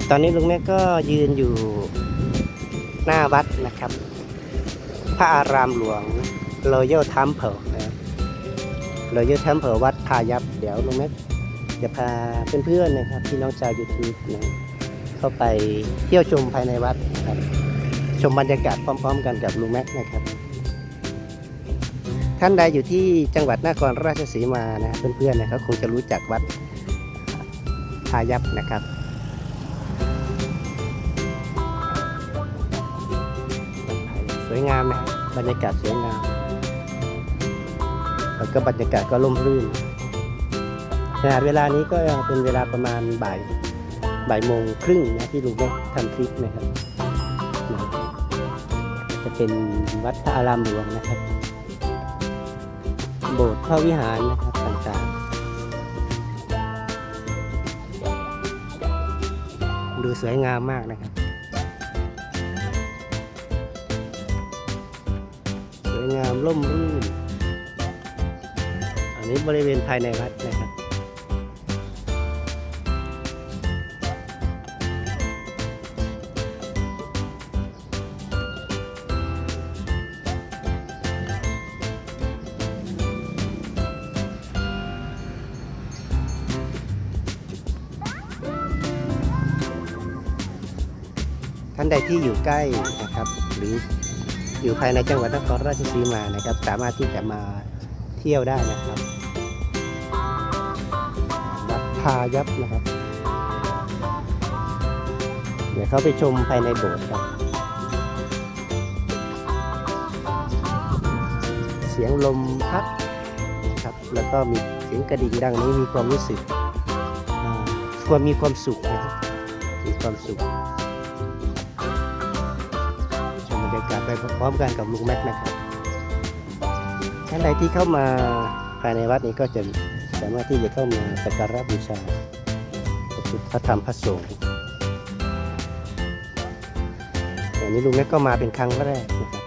ับตอนนี้ลุงแม่ก็ยืนอยู่หน้าวัดนะครับ พระอารามหลวง Royal Temple นะครับ Royal Temple วัดพายัพเดี๋ยวลุงแม่จะพาเพื่อนๆนะครับพี่น้องชาว YouTube นะเข้าไปเที่ยวชมภายในวัดนะครับชมบรรยากาศพร้อม ๆ กันกับลุงแม็กนะครับ ท่านใดอยู่ที่จังหวัดนครราชสีมานะเพื่อนๆนะครับคงจะรู้จักวัดพายัพนะครับ วยงามนะครับบรรยากาศสวยงาม แล้วก็บรรยากาศก็ร่มรื่นขนาดเวลานี้ก็เป็นเวลาประมาณบ่ายบ่ายโมงครึ่งนะที่ลุงได้ทำคลิปนะครับ จะเป็นวัดพระอารามหลวงนะครับ โบสถ์พระวิหารนะครับต่างๆ ดูสวยงามมากนะครับ ร่มรื่น อันนี้บริเวณภายในวัดนะครับ ท่านใดที่อยู่ใกล้นะครับ หรือ อยู่ภายในจังหวัดนครราชสีมานะครับ สามารถที่จะมาเที่ยวได้นะครับวัดพายัพนะครับ เดี๋ยวเข้าไปชมภายในโบสถ์ครับ เสียงลมพัดนะครับ แล้วก็มีเสียงกระดิ่งดังนี้มีความรู้สึกความมีความสุขนะครับมีความสุข ชมบรรยากไปพร้อมกันกับลุงแม็กนะครับท่านใดที่เข้ามาภายในวัดนี้ก็จะสามารถที่จะเข้ามาสักการะบูชาพระธรรมพระสงฆ์อันนี้ลุงแม็กก็มาเป็นครั้งแรกนะครับ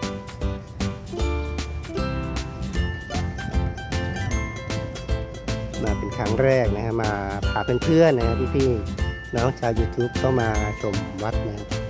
มาเป็นครั้งแรกนะฮะมาพาเพื่อนๆนะฮะพี่ๆน้องชาว YouTube เข้ามาชมวัดนะครับ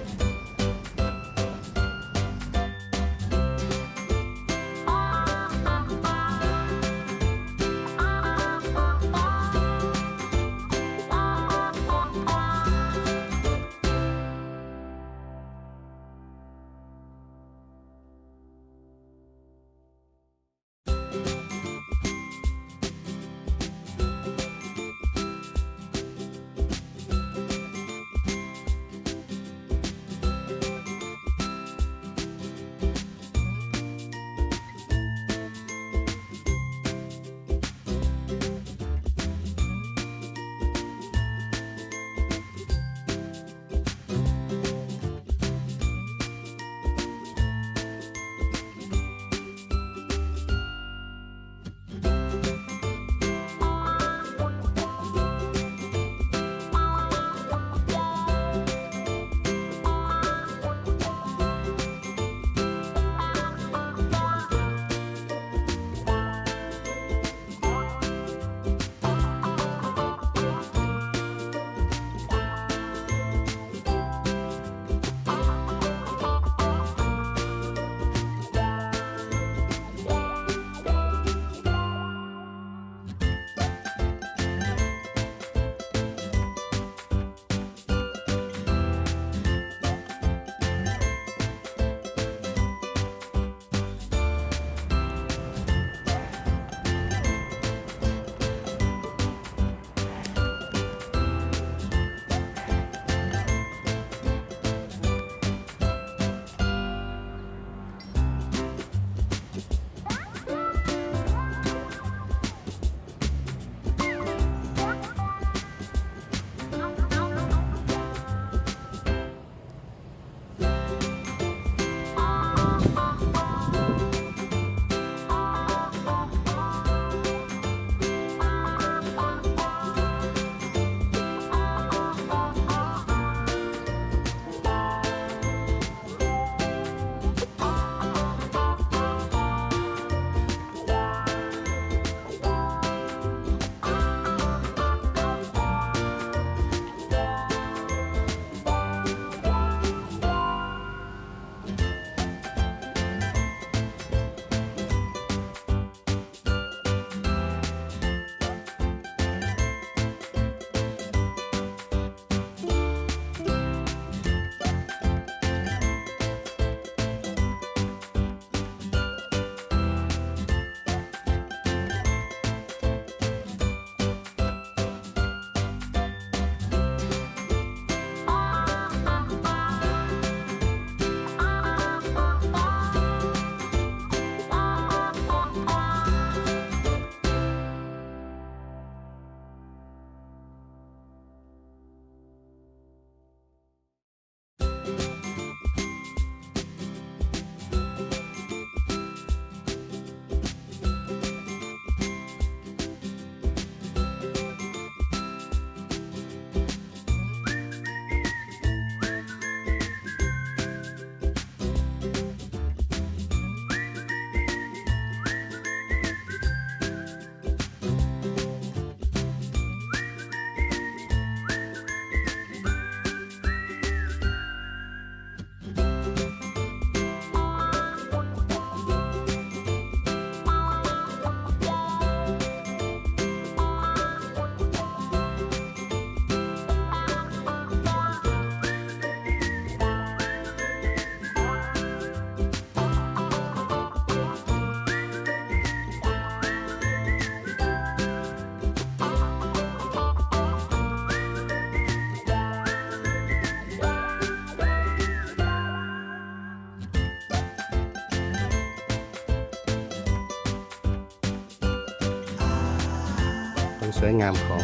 สวยงามของ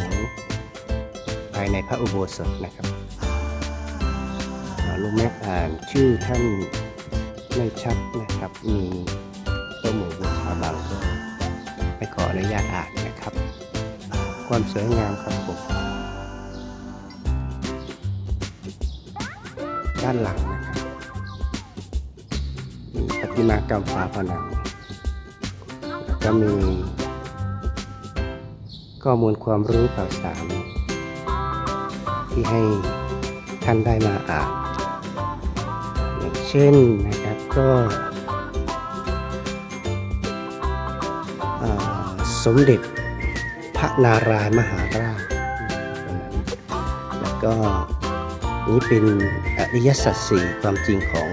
ภายในพระอุโบสถนะครับลุงแม็กอ่านชื่อท่านไม่ชัดนะครับ มีตัวหมูบูชาบังไม่ขออนุญาตอ่านนะครับ ความสวยงามครับผมด้านหลังนะครับมีประติมากรรมฝาผนังแล้วก็มี ข้อมูลความรู้ข่าวสารที่ให้ท่านได้มาอ่านอย่างเช่นนะครับก็สมเด็จพระนารายมหาราชแล้วก็นี้เป็นอริยสัจสี่ความจริงของ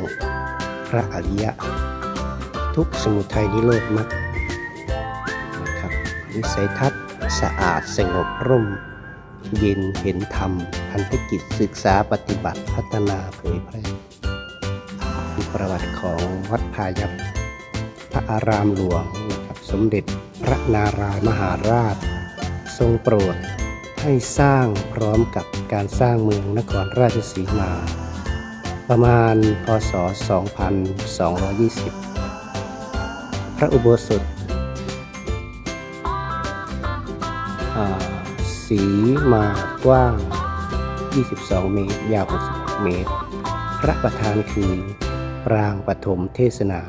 พระอริยะ ทุกสมุทัยนิโรธมรรคนะครับวิสัยทัศน์ สะอาดสงบร่ม เย็นเห็นธรรมพันธกิจศึกษาปฏิบัติพัฒนาเผยแพร่ประวัติของวัดพายัพพระอารามหลวงสมเด็จพระนารายมหาราช ทรงโปรดให้สร้างพร้อมกับการสร้างเมืองนครราชสีมา ประมาณพศ 2220 พระอุโบสถ สีมากว้าง 22 เมตร ยาว66เมตร พระประธานคือปรางปฐมเทศนา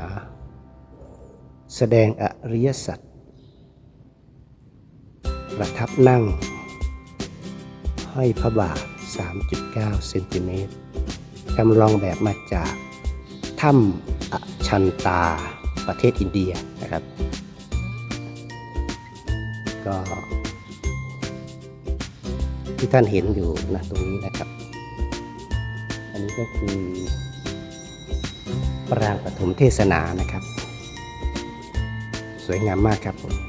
แสดงอริยสัจประทับนั่ง ห้อยพระบาท 3.9 เซนติเมตรจำลองแบบมาจากถ้ำอชันตาประเทศอินเดียนะครับ ก็ ที่ท่านเห็นอยู่นะตรงนี้นะครับ อันนี้ก็คือปรางปฐมเทศนานะครับ สวยงามมากครับผม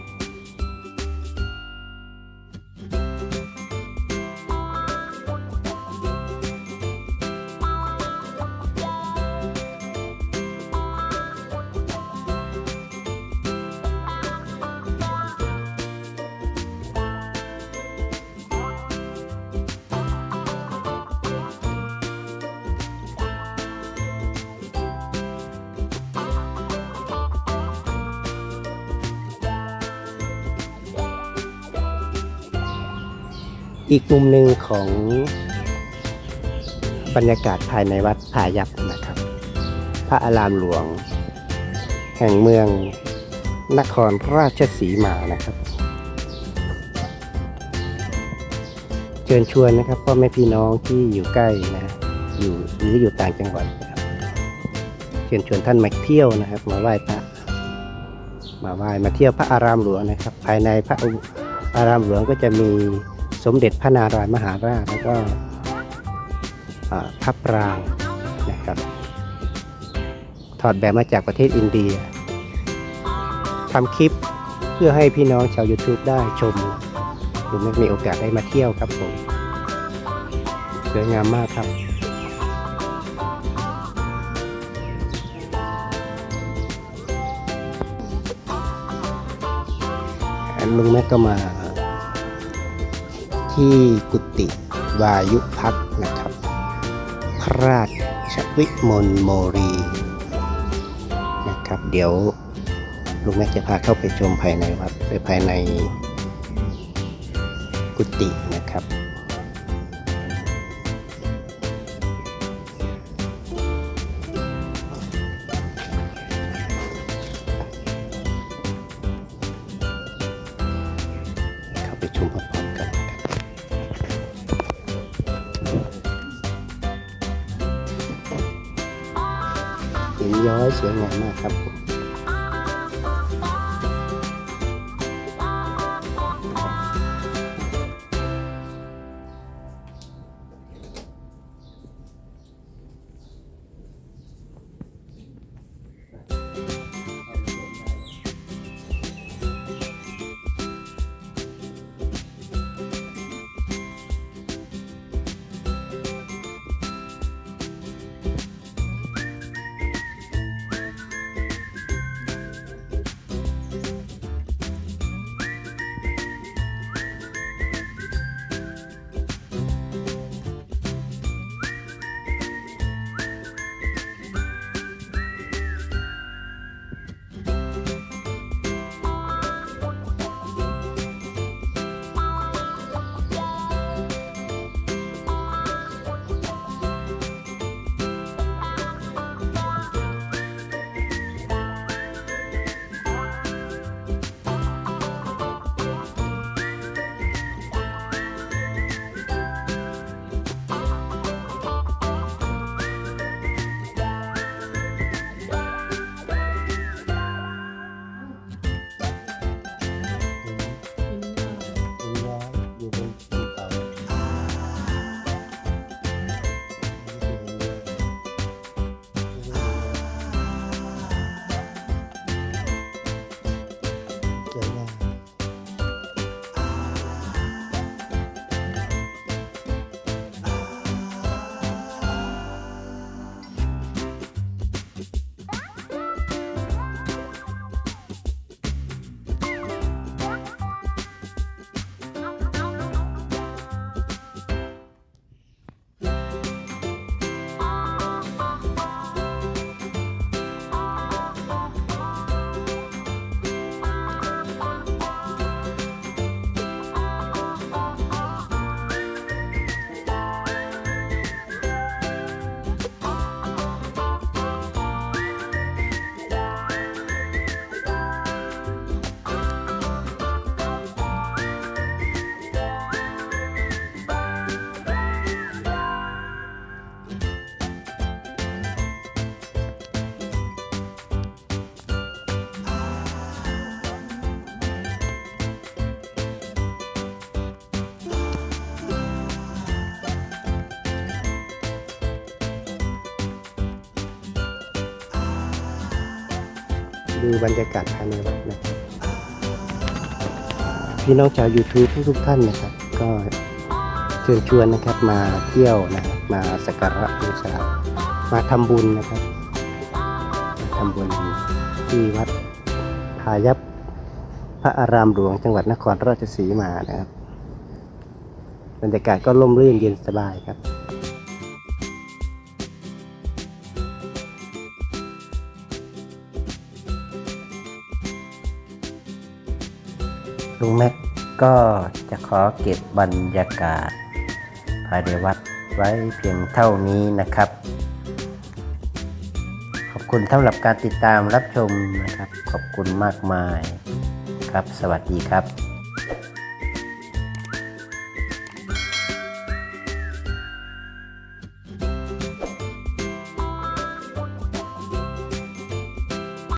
อีกมุมหนึ่งของบรรยากาศภายในวัดพายัพนะครับ พระอารามหลวง แห่งเมืองนครราชสีมานะครับ เชิญชวนนะครับพ่อแม่พี่น้องที่อยู่ใกล้นะอยู่หรืออยู่ต่างจังหวัดนะครับเชิญชวนท่านมาเที่ยวนะครับมาไหว้พระมาไหว้มาเที่ยวพระอารามหลวงนะครับ ภายในพระอารามหลวงก็จะมี สมเด็จพระนารายณ์มหาราชแล้วก็พระปรางนะครับ ถอดแบบมาจากประเทศอินเดียทำคลิปเพื่อให้พี่น้องชาว YouTube ได้ชมหรือไม่มีโอกาสได้มาเที่ยวครับผมสวยงามมากครับ ลุงแม็กก็มา ที่กุฏิวายุพักนะครับ พระราชวิมลโมรีนะครับ เดี๋ยวลุงแม็กจะพาเข้าไปชมภายในวัดไปภายในกุฏินะ สวยงามมากครับผม ดูบรรยากาศภายในวัดนะครับพี่น้องชาว YouTube ทุกๆท่านนะครับ ก็เชิญชวนนะครับมาเที่ยวนะครับมาสักการะบูชามาทำบุญนะครับมาทำบุญที่วัดพายัพพระอารามหลวงจังหวัดนครราชสีมานะครับ บรรยากาศก็ร่มรื่นเย็นสบายครับ ลุงแม็กก็จะขอเก็บบรรยากาศ ภายในวัดไว้เพียงเท่านี้นะครับ ขอบคุณสำหรับการติดตามรับชมนะครับ ขอบคุณมากมายครับ สวัสดีครับ